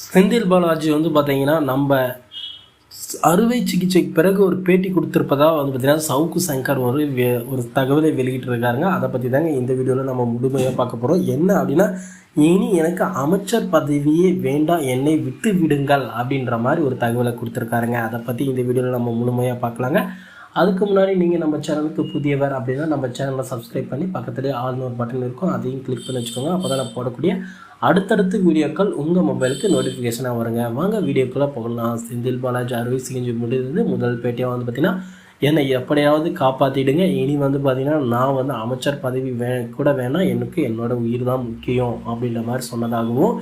செந்தில் பாலாஜி வந்து பார்த்தீங்கன்னா நம்ம அறுவை சிகிச்சைக்கு பிறகு ஒரு பேட்டி கொடுத்துருப்பதா வந்து பார்த்தீங்கன்னா சவுக்கு சங்கர் ஒரு வே- ஒரு தகவலை வெளியிட்டிருக்காருங்க. அதை பற்றி தாங்க இந்த வீடியோவில் நம்ம முழுமையாக பார்க்க போகிறோம் என்ன அப்படின்னா இனி எனக்கு அமைச்சர் பதவியே வேண்டாம் என்னை விட்டு விடுங்கள் அப்படின்ற மாதிரி ஒரு தகவலை கொடுத்துருக்காருங்க. அதை பற்றி இந்த வீடியோவில் நம்ம முழுமையாக பார்க்கலாங்க. அதுக்கு முன்னாடி நீங்கள் நம்ம சேனலுக்கு புதியவர் அப்படின்னா நம்ம சேனலை சப்ஸ்கிரைப் பண்ணி பக்கத்துலேயே ஆல்னு ஒரு பட்டன் இருக்கும். அதையும் கிளிக் பண்ணி வச்சுக்கோங்க. அப்போ தான் நான் போடக்கூடிய அடுத்தடுத்து வீடியோக்கள் உங்கள் மொபைலுக்கு நோட்டிஃபிகேஷனாக வருங்க. வாங்க வீடியோக்குள்ளே போகலாம். செந்தில் பாலாஜி அறுவை சிகிச்சை முடிந்தது. முதல் பேட்டியாக வந்து பார்த்தீங்கன்னா என்னை எப்படியாவது காப்பாற்றிடுங்க இனி வந்து பார்த்திங்கன்னா நான் வந்து அமைச்சர் பதவி வே கூட வேணாம். எனக்கு என்னோட உயிர் தான் முக்கியம். அப்படின்ற மாதிரி சொன்னதாகவும்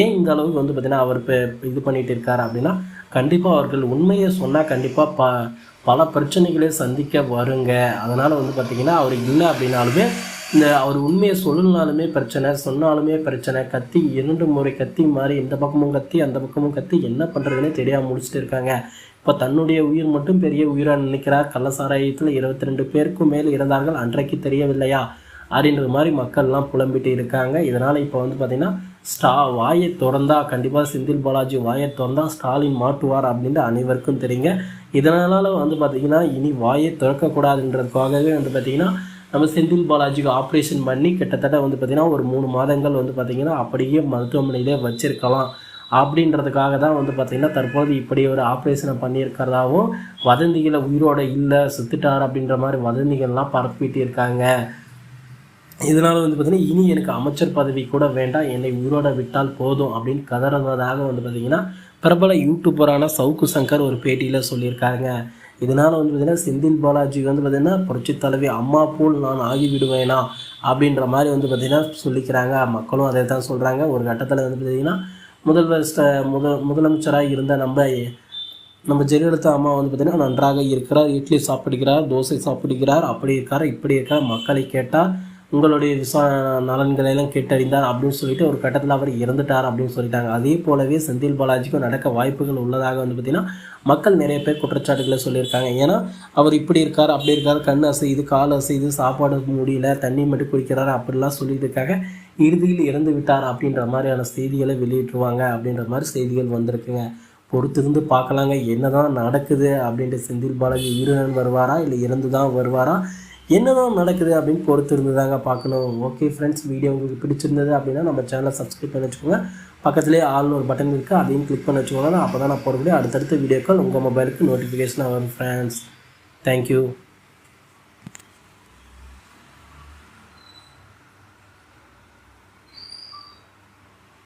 ஏன் இந்த அளவுக்கு வந்து பார்த்திங்கன்னா அவர் இப்போ இது பண்ணிகிட்டு இருக்கார் அப்படின்னா கண்டிப்பாக அவர்கள் உண்மையை சொன்னால் கண்டிப்பாக ப பல பிரச்சனைகளை சந்திக்க வருங்க. அதனால் வந்து பார்த்திங்கன்னா அவர் இல்லை அப்படின்னாலுமே இந்த அவர் உண்மையை சொல்லினாலுமே பிரச்சனை சொன்னாலுமே பிரச்சனை கத்தி இரண்டு முறை கத்தி மாதிரி இந்த பக்கமும் கத்தி அந்த பக்கமும் கத்தி என்ன பண்ணுறதுனே தெரியாமல் முடிச்சுட்டு இருக்காங்க. இப்போ தன்னுடைய உயிர் மட்டும் பெரிய உயிராக நினைக்கிறார் கள்ளசாராயத்தில் இருபத்தி ரெண்டு பேருக்கும் மேல் இறந்தார்கள் அன்றைக்கு தெரியவில்லையா? அப்படின்ற மாதிரி மக்கள்லாம் புலம்பிட்டு இருக்காங்க. இதனால் இப்போ வந்து பார்த்திங்கன்னா ஸ்டா வாயை திறந்தா கண்டிப்பாக செந்தில் பாலாஜி வாயை திறந்தா ஸ்டாலின் மாட்டுவார் அப்படின்ட்டு அனைவருக்கும் தெரியுங்க. இதனால் வந்து பார்த்திங்கன்னா இனி வாயை திறக்கக்கூடாதுன்றதுக்காகவே வந்து பார்த்திங்கன்னா நம்ம செந்தில் பாலாஜிக்கு ஆப்ரேஷன் பண்ணி கிட்டத்தட்ட வந்து பார்த்திங்கன்னா ஒரு மூணு மாதங்கள் வந்து பார்த்திங்கன்னா அப்படியே மருத்துவமனையிலே வச்சுருக்கலாம். அப்படின்றதுக்காக தான் வந்து பார்த்திங்கன்னா தற்போது இப்படி ஒரு ஆப்ரேஷனை பண்ணியிருக்கிறதாவும் வதந்திகளை உயிரோட இல்லை செத்துட்டார் அப்படின்ற மாதிரி வதந்திகள்லாம் பரப்பிட்டு இருக்காங்க. இதனால் வந்து பார்த்தீங்கன்னா இனி எனக்கு அமைச்சர் பதவி கூட வேண்டாம் என்னை உயிரோட விட்டால் போதும் அப்படின்னு கதறதாக வந்து பார்த்தீங்கன்னா பிரபல யூடியூபரான சவுக்கு சங்கர் ஒரு பேட்டியில் சொல்லியிருக்காருங்க. இதனால் வந்து பார்த்தீங்கன்னா செந்தில் பாலாஜி வந்து பார்த்தீங்கன்னா புரட்சித் தலைவி அம்மா போல் நான் ஆகிவிடுவேனா அப்படின்ற மாதிரி வந்து பார்த்திங்கன்னா சொல்லிக்கிறாங்க. மக்களும் அதை தான் சொல்கிறாங்க ஒரு கட்டத்தில் வந்து பார்த்தீங்கன்னா முதல்வர் முத முதலமைச்சராக இருந்த நம்ம நம்ம ஜெயலலிதா அம்மா வந்து பார்த்திங்கன்னா நன்றாக இருக்கிறார். இட்லி சாப்பிடுகிறார் தோசை சாப்பிடுகிறார் அப்படி இருக்கார் இப்படி இருக்கார். மக்களை கேட்டால் உங்களுடைய விசா நலன்களை எல்லாம் கேட்டறிந்தார் அப்படின்னு சொல்லிட்டு ஒரு கட்டத்தில் அவர் இறந்துட்டார் அப்படின்னு சொல்லிட்டாங்க. அதே போலவே செந்தில் பாலாஜிக்கும் நடக்க வாய்ப்புகள் உள்ளதாக வந்து பார்த்திங்கன்னா மக்கள் நிறைய பேர் குற்றச்சாட்டுகளை சொல்லியிருக்காங்க. ஏன்னா அவர் இப்படி இருக்கார் அப்படி இருக்கார் கண் அசையுது கால் அசையுது சாப்பாடு முடியல தண்ணி மட்டும் குடிக்கிறாரு அப்படிலாம் சொல்லிட்டு இருக்காங்க இறுதியில் இறந்து விட்டார் அப்படின்ற மாதிரியான செய்திகளை வெளியிட்டுருவாங்க அப்படின்ற மாதிரி செய்திகள் வந்திருக்குங்க. பொறுத்திருந்து பார்க்கலாங்க. என்னதான் நடக்குது அப்படின்ட்டு செந்தில் பாலாஜி உயிருடன் வருவாரா? இல்லை இறந்து தான் வருவாரா? என்னதான் நடக்குது அப்படின்னு பொறுத்திருந்து தாங்க பார்க்கணும். ஓகே ஃப்ரெண்ட்ஸ் வீடியோ உங்களுக்கு பிடிச்சிருந்தது அப்படின்னா நம்ம சேனலை சப்ஸ்கிரைப் பண்ணி வச்சுக்கோங்க. பக்கத்துலேயே ஆள்னு ஒரு பட்டன் இருக்குது அதையும் கிளிக் பண்ணி வச்சுக்கோங்க. அப்போ தான் நான் போடக்கூடிய அடுத்தடுத்த வீடியோக்கள் உங்கள் மொபைலுக்கு நோட்டிஃபிகேஷனாக வரும் ஃப்ரெண்ட்ஸ் தேங்க்யூ